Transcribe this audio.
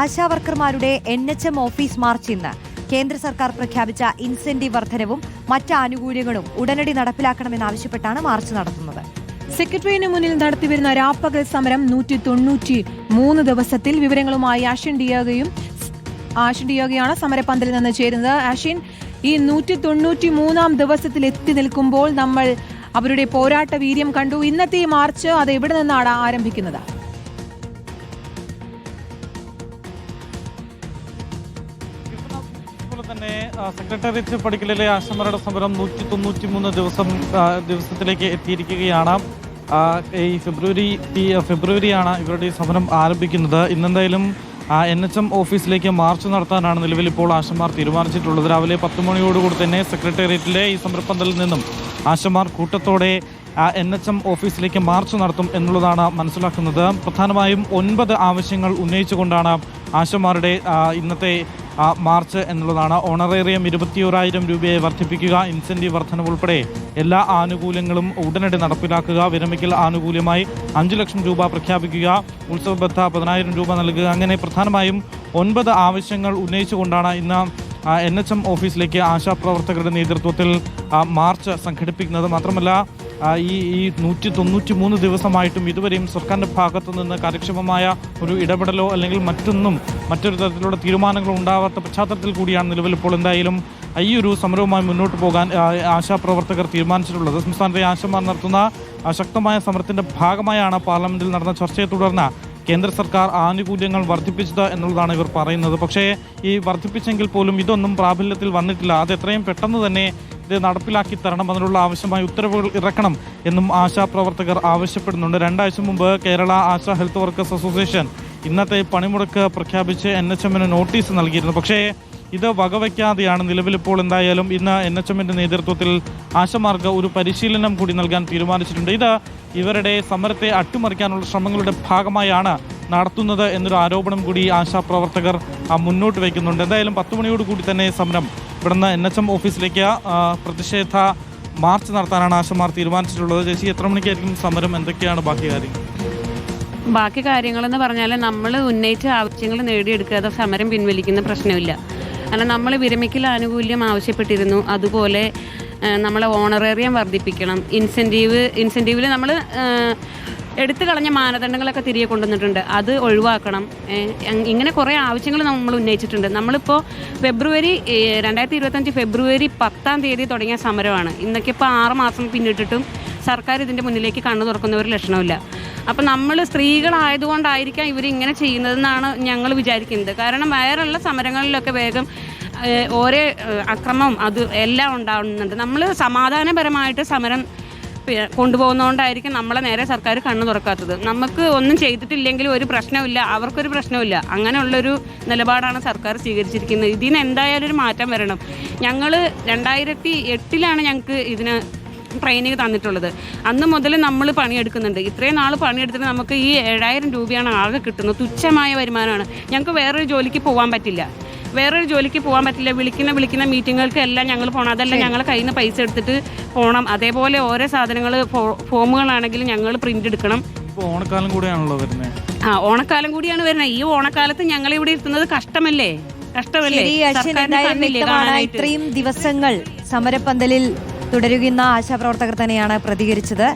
ASHA വർക്കർമാരുടെ N H M office march ഇന്ന്. കേന്ദ്ര സർക്കാർ പ്രഖ്യാപിച്ച ഇൻസെന്റീവ് വർധനവും മറ്റ് ആനുകൂല്യങ്ങളും ഉടനടി നടപ്പിലാക്കണമെന്നാവശ്യപ്പെട്ടാണ് മാർച്ച് നടത്തുന്നത്. സെക്രട്ടറിയേറ്റിന് മുന്നിൽ നടത്തിവരുന്ന രാപ്പകൽ സമരം നൂറ്റി തൊണ്ണൂറ്റി മൂന്ന് ദിവസത്തിൽ വിവരങ്ങളുമായി ആഷിൻ ഡിയോഗയും ആഷിൻ ഡിയോഗയാണ് സമരപന്തലിൽ നിന്ന് ചേരുന്നത്. ആഷിൻ ഈ നൂറ്റി തൊണ്ണൂറ്റി മൂന്നാം ദിവസത്തിൽ എത്തി നിൽക്കുമ്പോൾ നമ്മൾ അവരുടെ പോരാട്ട വീര്യം കണ്ടു. ഇന്നത്തെ ഈ മാർച്ച് അത് എവിടെ നിന്നാണ് ആരംഭിക്കുന്നത്? അതുപോലെ തന്നെ സെക്രട്ടേറിയറ്റ് പടിക്കലിലെ ആശമരുടെ സമരം നൂറ്റി തൊണ്ണൂറ്റി മൂന്ന് ദിവസം ദിവസത്തിലേക്ക് എത്തിയിരിക്കുകയാണ്. ഈ ഫെബ്രുവരി ഈ ഫെബ്രുവരിയാണ് ഇവരുടെ സമരം ആരംഭിക്കുന്നത്. ഇന്നെന്തായാലും എൻ എച്ച് എം ഓഫീസിലേക്ക് മാർച്ച് നടത്താനാണ് നിലവിൽ ഇപ്പോൾ ആശമാർ തീരുമാനിച്ചിട്ടുള്ളത്. രാവിലെ പത്ത് മണിയോടുകൂടി തന്നെ സെക്രട്ടേറിയറ്റിലെ ഈ സമരപ്പന്തലിൽ നിന്നും ആശമാർ കൂട്ടത്തോടെ എൻ എച്ച് എം ഓഫീസിലേക്ക് മാർച്ച് നടത്തും എന്നുള്ളതാണ് മനസ്സിലാക്കുന്നത്. പ്രധാനമായും ഒൻപത് ആവശ്യങ്ങൾ ഉന്നയിച്ചുകൊണ്ടാണ് ആശമാരുടെ ഇന്നത്തെ മാർച്ച് എന്നുള്ളതാണ് ഓണറേറിയം ഇരുപത്തിയോരായിരം രൂപയെ വർദ്ധിപ്പിക്കുക ഇൻസെന്റീവ് വർധന ഉൾപ്പെടെ എല്ലാ ആനുകൂല്യങ്ങളും ഉടനടി നടപ്പിലാക്കുക വിരമിക്കൽ ആനുകൂല്യമായി അഞ്ച് ലക്ഷം രൂപ പ്രഖ്യാപിക്കുക ഉത്സവബദ്ധ പതിനായിരം രൂപ നൽകുക. അങ്ങനെ പ്രധാനമായും ഒൻപത് ആവശ്യങ്ങൾ ഉന്നയിച്ചുകൊണ്ടാണ് ഇന്ന് എൻ എച്ച് എം ഓഫീസിലേക്ക് ആശാപ്രവർത്തകരുടെ നേതൃത്വത്തിൽ മാർച്ച് സംഘടിപ്പിക്കുന്നത്. മാത്രമല്ല ഈ ഈ നൂറ്റി തൊണ്ണൂറ്റി മൂന്ന് ദിവസമായിട്ടും ഇതുവരെയും സർക്കാരിന്റെ ഭാഗത്തു നിന്ന് കാര്യക്ഷമമായ ഒരു ഇടപെടലോ അല്ലെങ്കിൽ മറ്റൊന്നും മറ്റൊരു തരത്തിലുള്ള തീരുമാനങ്ങളോ ഉണ്ടാവാത്ത പശ്ചാത്തലത്തിൽ കൂടിയാണ് നിലവിൽ ഇപ്പോൾ എന്തായാലും ഈ ഒരു സമരവുമായി മുന്നോട്ട് പോകാൻ ആശാപ്രവർത്തകർ തീരുമാനിച്ചിട്ടുള്ളത്. സംസ്ഥാനത്തെ ആശമാർ നടത്തുന്ന ശക്തമായ സമരത്തിന്റെ ഭാഗമായാണ് പാർലമെന്റിൽ നടന്ന ചർച്ചയെ തുടർന്ന് കേന്ദ്ര സർക്കാർ ആനുകൂല്യങ്ങൾ വർദ്ധിപ്പിച്ചത് എന്നുള്ളതാണ് ഇവർ പറയുന്നത്. പക്ഷേ ഈ വർദ്ധിപ്പിച്ചെങ്കിൽ പോലും ഇതൊന്നും പ്രാബല്യത്തിൽ വന്നിട്ടില്ല. അത് എത്രയും പെട്ടെന്ന് തന്നെ ഇത് നടപ്പിലാക്കി തരണം അതിനുള്ള ആവശ്യമായ ഉത്തരവുകൾ ഇറക്കണം എന്നും ആശാപ്രവർത്തകർ ആവശ്യപ്പെടുന്നുണ്ട്. രണ്ടാഴ്ച മുമ്പ് Kerala ASHA health workers association ഇന്നത്തെ പണിമുടക്ക് പ്രഖ്യാപിച്ച് എൻ എച്ച് എമ്മിന് നോട്ടീസ് നൽകിയിരുന്നു. പക്ഷേ ഇത് വകവയ്ക്കാതെയാണ് നിലവിലിപ്പോൾ എന്തായാലും ഇന്ന് എൻ എച്ച് എമ്മിന്റെ നേതൃത്വത്തിൽ ആശമാർക്ക് ഒരു പരിശീലനം കൂടി നൽകാൻ തീരുമാനിച്ചിട്ടുണ്ട്. ഇത് ഇവരുടെ സമരത്തെ അട്ടിമറിക്കാനുള്ള ശ്രമങ്ങളുടെ ഭാഗമായാണ് നടത്തുന്നത് എന്നൊരു ആരോപണം കൂടി ആശാപ്രവർത്തകർ മുന്നോട്ട് വയ്ക്കുന്നുണ്ട്. എന്തായാലും പത്ത് മണിയോട് കൂടി തന്നെ സമരം ഇവിടുന്ന് എൻ എച്ച് എം ഓഫീസിലേക്ക് പ്രതിഷേധ മാർച്ച് നടത്താനാണ് ആശമാർ തീരുമാനിച്ചിട്ടുള്ളത്. ചേച്ചി എത്ര മണിക്കായിരിക്കും സമരം? എന്തൊക്കെയാണ് ബാക്കി കാര്യങ്ങൾ? ബാക്കി കാര്യങ്ങളെന്ന് പറഞ്ഞാൽ നമ്മൾ ഉന്നയിച്ച ആവശ്യങ്ങൾ നേടിയെടുക്കാതെ സമരം പിൻവലിക്കുന്ന പ്രശ്നമില്ല. കാരണം നമ്മൾ വിരമിക്കൽ ആനുകൂല്യം ആവശ്യപ്പെട്ടിരുന്നു. അതുപോലെ നമ്മളെ ഓണറേറിയം വർദ്ധിപ്പിക്കണം. ഇൻസെന്റീവ് ഇൻസെന്റീവിൽ നമ്മൾ എടുത്തു കളഞ്ഞ മാനദണ്ഡങ്ങളൊക്കെ തിരികെ കൊണ്ടുവന്നിട്ടുണ്ട്. അത് ഒഴിവാക്കണം. ഇങ്ങനെ കുറേ ആവശ്യങ്ങൾ നമ്മൾ ഉന്നയിച്ചിട്ടുണ്ട്. നമ്മളിപ്പോൾ ഫെബ്രുവരി രണ്ടായിരത്തി ഇരുപത്തഞ്ച് ഫെബ്രുവരി പത്താം തീയതി തുടങ്ങിയ സമരമാണ്. ഇന്നൊക്കെ ഇപ്പോൾ ആറ് മാസം പിന്നിട്ടിട്ടും സർക്കാർ ഇതിന്റെ മുന്നിലേക്ക് കണ്ണു തുറക്കുന്ന ഒരു ലക്ഷണമില്ല അപ്പം നമ്മൾ സ്ത്രീകളായതുകൊണ്ടായിരിക്കാം ഇവർ ഇങ്ങനെ ചെയ്യുന്നതെന്നാണ് ഞങ്ങൾ വിചാരിക്കുന്നത്. കാരണം വേറെയുള്ള സമരങ്ങളിലൊക്കെ വേഗം ഓരോ അക്രമം അത് എല്ലാം ഉണ്ടാവുന്നുണ്ട്. നമ്മൾ സമാധാനപരമായിട്ട് സമരം കൊണ്ടുപോകുന്നതുകൊണ്ടായിരിക്കും നമ്മളെ നേരെ സർക്കാർ കണ്ണു തുറക്കാത്തത്. നമുക്ക് ഒന്നും ചെയ്തിട്ടില്ലെങ്കിലും ഒരു പ്രശ്നമില്ല അവർക്കൊരു പ്രശ്നമില്ല അങ്ങനെയുള്ളൊരു നിലപാടാണ് സർക്കാർ സ്വീകരിച്ചിരിക്കുന്നത്. ഇതിന് എന്തായാലും ഒരു മാറ്റം വരണം. ഞങ്ങൾ രണ്ടായിരത്തി എട്ടിലാണ് ഞങ്ങൾക്ക് ഇതിന് ട്രെയിനിങ് തന്നിട്ടുള്ളത്. അന്ന് മുതൽ നമ്മൾ പണിയെടുക്കുന്നുണ്ട്. ഇത്രയും നാൾ പണിയെടുത്തിട്ട് നമുക്ക് ഈ ഏഴായിരം രൂപയാണ് ആകെ കിട്ടുന്നത്. തുച്ഛമായ വരുമാനമാണ്. ഞങ്ങൾക്ക് വേറൊരു ജോലിക്ക് പോകാൻ പറ്റില്ല. വേറൊരു ജോലിക്ക് പോകാൻ പറ്റില്ല. വിളിക്കുന്ന വിളിക്കുന്ന മീറ്റിങ്ങുകൾക്ക് എല്ലാം ഞങ്ങൾ പോകണം അതെല്ലാം ഞങ്ങൾ കയ്യിൽ നിന്ന് പൈസ എടുത്തിട്ട് പോകണം അതേപോലെ ഓരോ സാധനങ്ങൾ ഫോമുകളാണെങ്കിലും ഞങ്ങൾ പ്രിന്റ് എടുക്കണം. ഓണക്കാലം കൂടിയാണല്ലോ വരുന്നത് ആ ഓണക്കാലം കൂടിയാണ് വരുന്നത് ഈ ഓണക്കാലത്ത് ഞങ്ങൾ ഇവിടെ ഇരുത്തുന്നത് കഷ്ടമല്ലേ? കഷ്ടമല്ലേ? ഇത്രയും ദിവസങ്ങൾ സമരപ്പന്തലിൽ തുടരുന്ന ആശാപ്രവർത്തകർ തന്നെയാണ് പ്രതികരിച്ചത്.